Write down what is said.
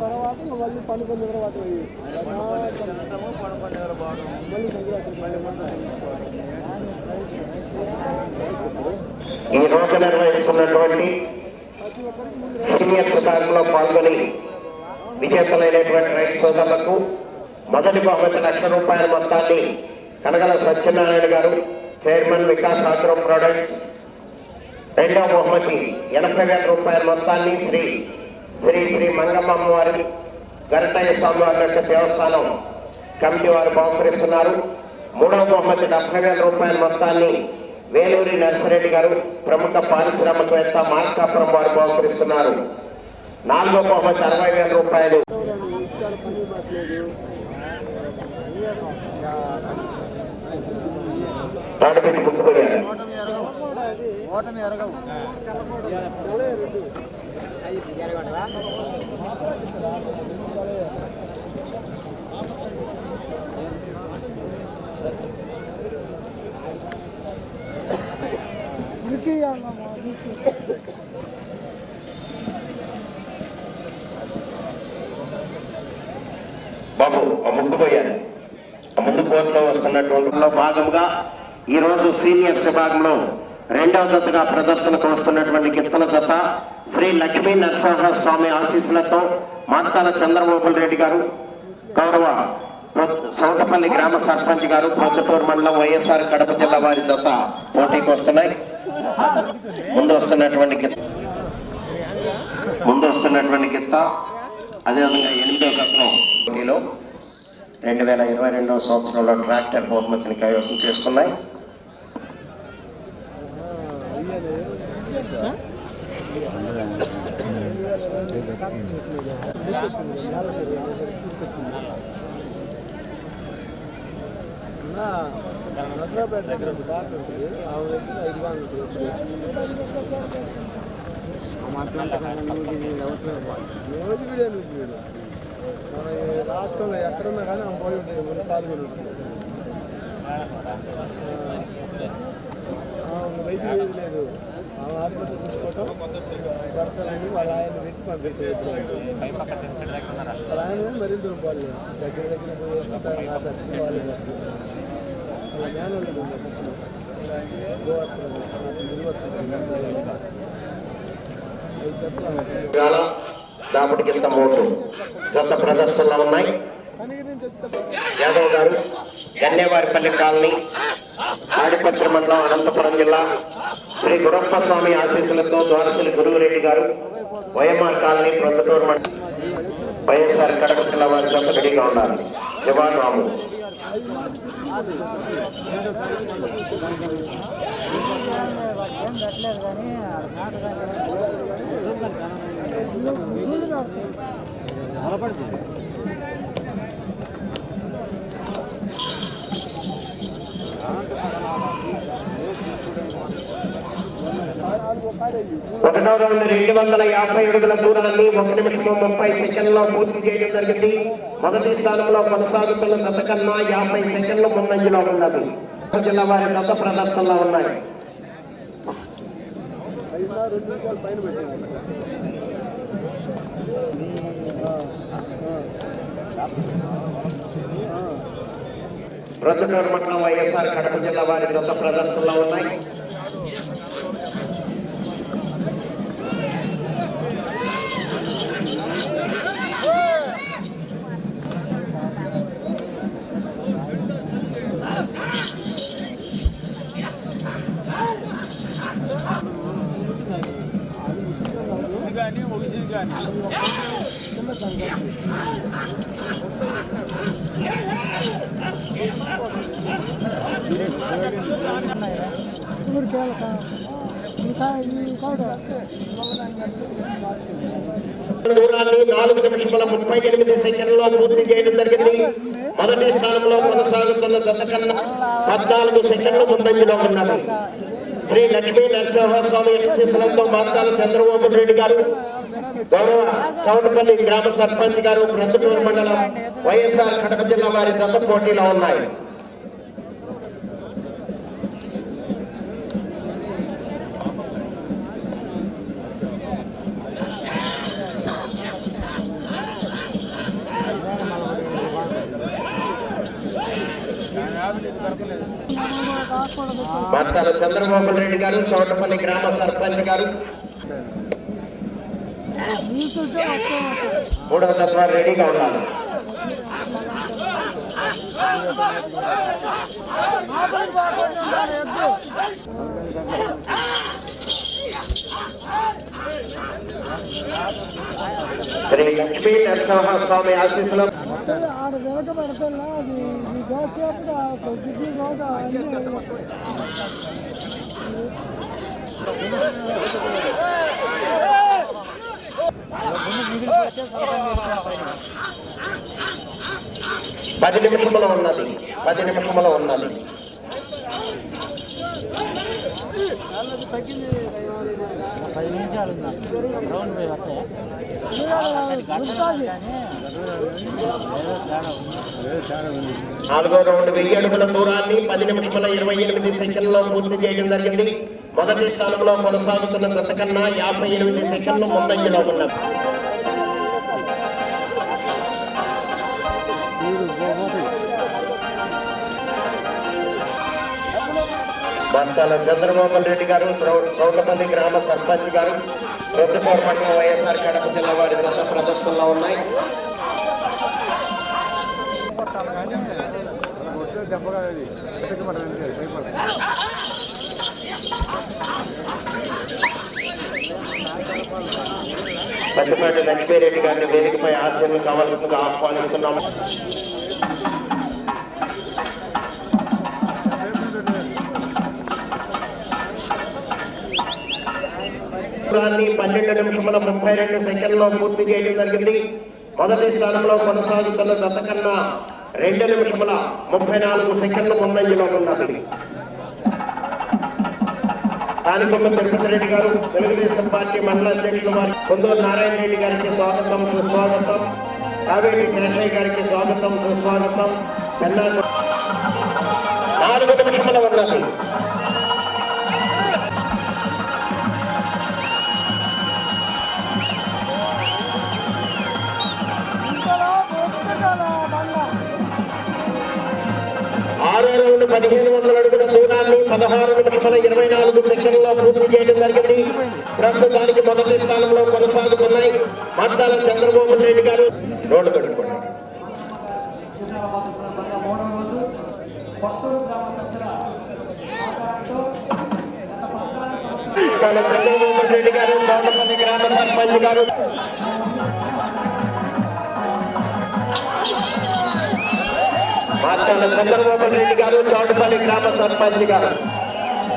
తర్వాత మళ్ళీ తర్వాత ఈ రోజు నిర్వహిస్తున్నటువంటి సీనియర్ విభాగంలో పాల్గొని విజేతలైనటువంటి రైతు సోదరులకు మొదటి బహుమతి లక్ష రూపాయల మొత్తాన్ని కనగల సత్యనారాయణ గారు చైర్మన్ వికాస్ ఆగ్రో ప్రొడక్ట్స్. రెండవ బహుమతి ఎనభై వేల రూపాయల మొత్తాన్ని శ్రీ శ్రీ శ్రీ మంగమ్మ వారి గరటయ్య స్వామి వారి యొక్క దేవస్థానం కమిటీ వారు బహుకరిస్తున్నారు. మూడవ బహుమతి డెబ్బై వేల రూపాయల మొత్తాన్ని వేలూరి నర్సిరెడ్డి గారు ప్రముఖ పారిశ్రామికవేత్త మార్కాపురం వారు బహుకరిస్తున్నారు. నాలుగో బహుమతి అరవై వేల రూపాయలు. తాడపెట్టి బాబు ఆ పోయారు ఆ ముందు పోతలో వస్తున్నటువంటి భాగంగా ఈ రోజు సీనియర్స్ విభాగంలో రెండవ జతగా ప్రదర్శనకు వస్తున్నటువంటి గిత్తల జత శ్రీ లక్ష్మీ నరసింహస్వామి ఆశీస్సులతో మాతాల చంద్రబాబు రెడ్డి గారు గౌరవ సౌటపల్లి గ్రామ సర్పంచ్ గారు ప్రొద్దుటూరు మండలం వైఎస్ఆర్ కడప జిల్లా వారి జత పోటీకి వస్తున్నాయి. ముందు వస్తున్నటువంటి గిత్త ముందు వస్తున్నటువంటి గిత్త అదేవిధంగా ఎనిమిదో గతం పోటీలో రెండు వేల ఇరవై రెండవ సంవత్సరంలో ట్రాక్టర్ బహుమతిని కైవసం చేసుకున్నాయి. నసరాపేట దగ్గర ఒక డాక్టర్ ఉంటుంది ఆ దగ్గర ఐదు వందలు రోజు వీడియో నుంచి వీడు మన రాష్ట్రంలో ఎక్కడున్నా కానీ ఆమె పోయి ఉంటుంది మన పాల్గొని ఉంటుంది వైద్యం లేదు ఆమె హాస్పిటల్ తీసుకోవటం భర్తలని వాళ్ళ ఆయన వాళ్ళ ఆయన దగ్గర దగ్గర పోయి వాళ్ళు జ్ఞానం లేదు గోవర్ధనం ఇవాళ జత ప్రదర్శనలు ఉన్నాయి. యాదవ్ గారు గన్నేవారిపల్లి కాలనీ తాడిపత్రి మండలం అనంతపురం జిల్లా శ్రీ గురప్ప స్వామి ఆశీస్సులతో ద్వారశిలి గురువురెడ్డి గారు వైఎంఆర్ కాలనీ ప్రొద్దుటూరు మండలం వైఎస్ఆర్ కడప జిల్లా వారి జత రెడీగా ఉన్నారు. శివాన్ రాము ఒకటో రౌండ్ రెండు వందల యాభై అడుగుల దూరాన్ని ఒక నిమిషం ముప్పై సెకండ్లో పూర్తి చేయడం జరిగింది. మొదటి స్థానంలో కొనసాగుతున్న గత కన్నా యాభై సెకండ్లు ముందంజలో ఉన్నది. జిల్లా వారి గత ప్రదర్శనలో ఉన్నాయి. ఐదు మండలం వైఎస్ఆర్ కడప జిల్లా వారి గత ప్రదర్శనలో ఉన్నాయి. ఇంకా ఈ కాడ నాలుగు నిమిషముల ముప్పై ఎనిమిది సెకండ్లో పూర్తి చేయడం జరిగింది. మొదటి స్థానంలో కొనసాగుతున్న జత కన్నా పద్నాలుగు సెకండ్లు ముందంజలో ఉన్నారు శ్రీ లక్ష్మీ నరసింహస్వామి ఆశీస్సులతో మార్కాల చంద్రబాబు రెడ్డి గారు గౌరవ సౌండపల్లి గ్రామ సర్పంచ్ గారు ప్రొద్దుటూరు మండలం వైఎస్ఆర్ కడప జిల్లా వారి జత పోటీలో ఉన్నాయి. భర్తల చంద్రబాబు రెడ్డి గారు చౌటపల్లి గ్రామ సర్పంచ్ గారు. మూడవ తత్వాలు రెడీగా ఉండాలి. శ్రీ లక్ష్మీ నరసింహ స్వామి ఆశీస్సులు ఆడ వెనక పెడతా అది? ఈ దోచేపు గిడ్డి గోద అన్నీ పది నిమిషములు ఉన్నది పది నిమిషములు ఉన్నది పది నిమిషాలు రౌండ్ పోయి వస్తాయి నాలుగో రౌండ్ వెయ్యి అడుగుల దూరాన్ని పది నిమిషముల ఇరవై ఎనిమిది సెకండ్లో పూర్తి చేయడం జరిగింది. మొదటి స్థానంలో కొనసాగుతున్న దశ కన్నా యాభై ఎనిమిది సెకండ్లు ముందంజలో ఉన్నారు భర్తల చంద్రమోహన్ రెడ్డి గారు చౌ- చౌకపల్లి గ్రామ సర్పంచ్ గారు రొద్దుకోట మండలం వైఎస్ఆర్ కడప జిల్లా వారి గత ప్రదర్శనలో ఉన్నాయి. పెద్దపాటి లక్ష్మీరెడ్డి గారిని వేదికపై ఆశీర్లు కావాల్సిందిగా ఆహ్వానిస్తున్నాము. దూరాన్ని పన్నెండు నిమిషముల ముప్పై రెండు సెకండ్లో పూర్తి చేయడం జరిగింది. మొదటి స్థానంలో కొనసాగుతున్న దత్తకన్న రెండు నిమిషముల ముప్పై నాలుగు సెకండ్లు ముందంజలో ఉన్నది. కానికొండ తిరుపతి రెడ్డి గారు తెలుగుదేశం పార్టీ మండల అధ్యక్షులు వారి కొందరు నారాయణ రెడ్డి గారికి స్వాగతం సుస్వాగతం. కావేటి శేషయ్య గారికి స్వాగతం సుస్వాగతం. నాలుగు నిమిషముల ఉన్నది. రెండు పదిహేను వందల అడుగుల దూరాన్ని పదహారు నిమిషముల ఇరవై నాలుగు సెకండ్లో పూర్తి చేయడం జరిగింది. ప్రస్తుతానికి మొదటి స్థానంలో కొనసాగుతున్నాయి మద్దాల చంద్రబాబు నాయుడు గారు. రోడ్డు కట్టుకోండి. చంద్రబాబు నాయుడు గారు గ్రామ సర్పంచ్ గారు. మద్దాల చంద్రబాబు రెడ్డి గారు తోటపల్లి గ్రామ సర్పంచ్ గారు.